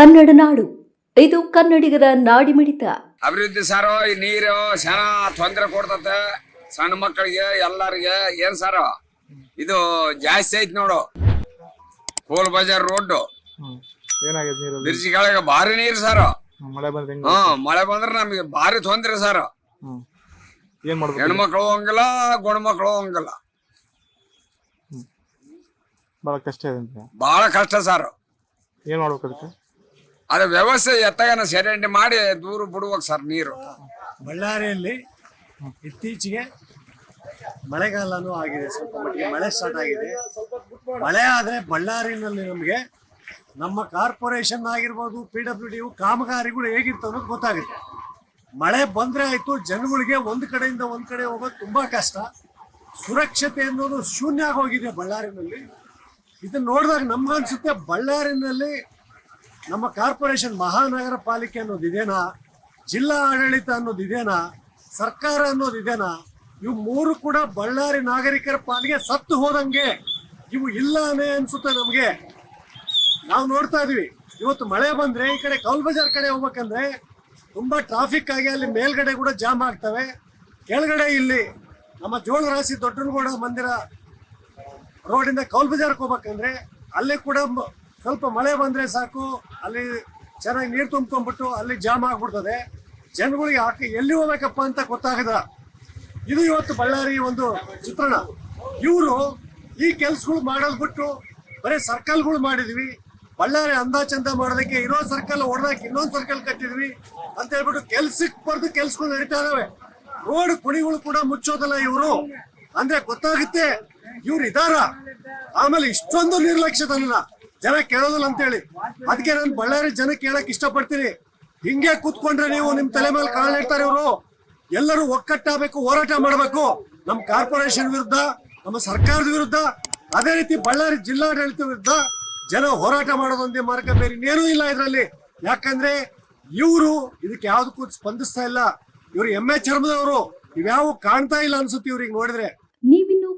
ಕನ್ನಡ ನಾಡು. ಇದು ಕನ್ನಡಿಗರ ನಾಡಿಮಿಡಿತ. ಅಭಿವೃದ್ಧಿ ಸಾರು ಈ ನೀರು ಶಾನ ತೊಂದರೆ ಕೊಡ್ತತೆ. ಸಣ್ಣ ಮಕ್ಕಳಿಗೆ ಎಲ್ಲರಿಗೆ ಏನ್ ಸರ್? ಇದು ಜಾಸ್ತಿ ಐತಿ ನೋಡು. ಕೋಲ್ ಬಜಾರ್ ರೋಡ್ ಏನಾಗಿದೆ ನೀರಲ್ಲಿ? ಬಿರ್ಜಿ ಕೆಳಗೆ ಭಾರಿ ನೀರು ಸಾರು. ಹ್ಮ್, ಮಳೆ ಬಂದ್ರೆ ಹೆಂಗ ಹ್ಮ್ ಮಳೆ ಬಂದ್ರೆ ನಮಗೆ ಭಾರಿ ತೊಂದ್ರೆ ಸಾರು. ಹ್ಮ್. ಏನ್ ಮಾಡ್ಬೇಕು ಹೆಣ್ಮಕ್ಳು ಹೋಗಂಗಿಲ್ಲ ಮಕ್ಕಳು ಹೋಗಂಗಿಲ್ಲ ಬಹಳ ಕಷ್ಟ ಇದೆ ಅಂತ. ಬಹಳ ಕಷ್ಟ ಸಾರು. ಏನ್ ಮಾಡ್ಬೇಕು ಅದಕ್ಕೆ? ಅದ ವ್ಯವಸ್ಥೆ ಎತ್ತಗನ ಸೆರೆಂಡಿ ಮಾಡಿ ದೂರ ಬಿಡುವಾಗ ಸರ್ ನೀರು. ಬಳ್ಳಾರಿಯಲ್ಲಿ ಇತ್ತೀಚೆಗೆ ಮಳೆಗಾಲನೂ ಆಗಿದೆ. ಸ್ವಲ್ಪ ಮಟ್ಟಿಗೆ ಮಳೆ ಸ್ಟಾರ್ಟ್ ಆಗಿದೆ. ಮಳೆ ಆದರೆ ಬಳ್ಳಾರಿನಲ್ಲಿ ನಮಗೆ ನಮ್ಮ ಕಾರ್ಪೊರೇಷನ್ ಆಗಿರ್ಬೋದು, ಪಿ ಡಬ್ಲ್ಯೂ ಡಿ ಕಾಮಗಾರಿಗಳು ಹೇಗಿತ್ತು ಅನ್ನೋದು ಗೊತ್ತಾಗುತ್ತೆ. ಮಳೆ ಬಂದರೆ ಆಯಿತು, ಜನಗಳಿಗೆ ಒಂದು ಕಡೆಯಿಂದ ಒಂದು ಕಡೆ ಹೋಗೋದು ತುಂಬ ಕಷ್ಟ. ಸುರಕ್ಷತೆ ಅನ್ನೋದು ಶೂನ್ಯ ಆಗೋಗಿದೆ ಬಳ್ಳಾರಿನಲ್ಲಿ. ಇದನ್ನ ನೋಡಿದಾಗ ನಮ್ಗನ್ಸುತ್ತೆ, ಬಳ್ಳಾರಿನಲ್ಲಿ ನಮ್ಮ ಕಾರ್ಪೊರೇಷನ್ ಮಹಾನಗರ ಪಾಲಿಕೆ ಅನ್ನೋದು ಜಿಲ್ಲಾ ಆಡಳಿತ ಅನ್ನೋದು ಸರ್ಕಾರ ಅನ್ನೋದು ಇವು ಮೂರು ಕೂಡ ಬಳ್ಳಾರಿ ನಾಗರಿಕರ ಪಾಲಿಗೆ ಸತ್ತು ಹೋದಂಗೆ ಇವು ಇಲ್ಲನೇ ಅನ್ಸುತ್ತೆ ನಮಗೆ. ನಾವು ನೋಡ್ತಾ ಇದೀವಿ. ಇವತ್ತು ಮಳೆ ಬಂದ್ರೆ ಈ ಕಡೆ ಕೌಲ್ ಬಜಾರ್ ಕಡೆ ಹೋಗ್ಬೇಕಂದ್ರೆ ತುಂಬಾ ಟ್ರಾಫಿಕ್ ಆಗಿ ಅಲ್ಲಿ ಮೇಲ್ಗಡೆ ಕೂಡ ಜಾಮ್ ಆಗ್ತವೆ. ಕೆಳಗಡೆ ಇಲ್ಲಿ ನಮ್ಮ ಜೋಳ ರಾಶಿ ದೊಡ್ಡನಗೌಡ ಮಂದಿರ ರೋಡಿಂದ ಕೌಲ್ ಬಜಾರ್ಗೆ ಹೋಗ್ಬೇಕಂದ್ರೆ ಅಲ್ಲಿ ಕೂಡ ಸ್ವಲ್ಪ ಮಳೆ ಬಂದ್ರೆ ಸಾಕು, ಅಲ್ಲಿ ಚೆನ್ನಾಗಿ ನೀರು ತುಂಬ್ಕೊಂಡ್ಬಿಟ್ಟು ಅಲ್ಲಿ ಜಾಮ್ ಆಗ್ಬಿಡ್ತದೆ. ಜನಗಳಿಗೆ ಹಾಕಿ ಎಲ್ಲಿ ಹೋಗ್ಬೇಕಪ್ಪ ಅಂತ ಗೊತ್ತಾಗದ. ಇದು ಇವತ್ತು ಬಳ್ಳಾರಿ ಒಂದು ಚಿತ್ರಣ. ಇವರು ಈ ಕೆಲ್ಸಗಳು ಮಾಡಲ್ ಬಿಟ್ಟು ಬರೀ ಸರ್ಕಲ್ಗಳು ಮಾಡಿದ್ವಿ. ಬಳ್ಳಾರಿ ಅಂದಾಚಂದ ಮಾಡೋದಕ್ಕೆ ಇರೋ ಸರ್ಕಲ್ ಹೊಡೆದಾಕಿ ಇನ್ನೊಂದು ಸರ್ಕಲ್ ಕಟ್ಟಿದ್ವಿ ಅಂತ ಹೇಳ್ಬಿಟ್ಟು ಕೆಲ್ಸಕ್ಕೆ ಬರೆದು ಕೆಲ್ಸಗಳು ನಡೀತಾ ಇದಾವೆ. ರೋಡ್ ಕುಣಿಗಳು ಕೂಡ ಮುಚ್ಚೋದಲ್ಲ ಇವರು. ಅಂದ್ರೆ ಗೊತ್ತಾಗುತ್ತೆ ಇವ್ರು ಇದಾರ? ಆಮೇಲೆ ಇಷ್ಟೊಂದು ನಿರ್ಲಕ್ಷ್ಯತನ ಜನ ಕೇಳೋದಿಲ್ಲ ಅಂತೇಳಿ. ಅದಕ್ಕೆ ನಾನು ಬಳ್ಳಾರಿ ಜನ ಕೇಳಕ್ ಇಷ್ಟಪಡ್ತೀನಿ. ಹಿಂಗೆ ಕೂತ್ಕೊಂಡ್ರೆ ನೀವು ನಿಮ್ ತಲೆ ಮೇಲೆ ಕಾಳು ಇರ್ತಾರೆ ಇವರು. ಎಲ್ಲರೂ ಒಕ್ಕಟ್ಟಾಗಬೇಕು, ಹೋರಾಟ ಮಾಡಬೇಕು. ನಮ್ಮ ಕಾರ್ಪೊರೇಷನ್ ವಿರುದ್ಧ, ನಮ್ಮ ಸರ್ಕಾರದ ವಿರುದ್ಧ, ಅದೇ ರೀತಿ ಬಳ್ಳಾರಿ ಜಿಲ್ಲಾಡಳಿತ ವಿರುದ್ಧ ಜನ ಹೋರಾಟ ಮಾಡೋದೊಂದೇ ಮಾರ್ಗ ಬೇರೆ ಇನ್ನೇನೂ ಇಲ್ಲ ಇದರಲ್ಲಿ. ಯಾಕಂದ್ರೆ ಇವರು ಇದಕ್ಕೆ ಯಾವ್ದಕ್ಕೂ ಸ್ಪಂದಿಸ್ತಾ ಇಲ್ಲ. ಇವರು ಎಮ್ಮೆ ಚರ್ಮದವರು. ಇವ್ಯಾವು ಕಾಣ್ತಾ ಇಲ್ಲ ಅನ್ಸುತ್ತೆ ಇವ್ರಿಗೆ ನೋಡಿದ್ರೆ.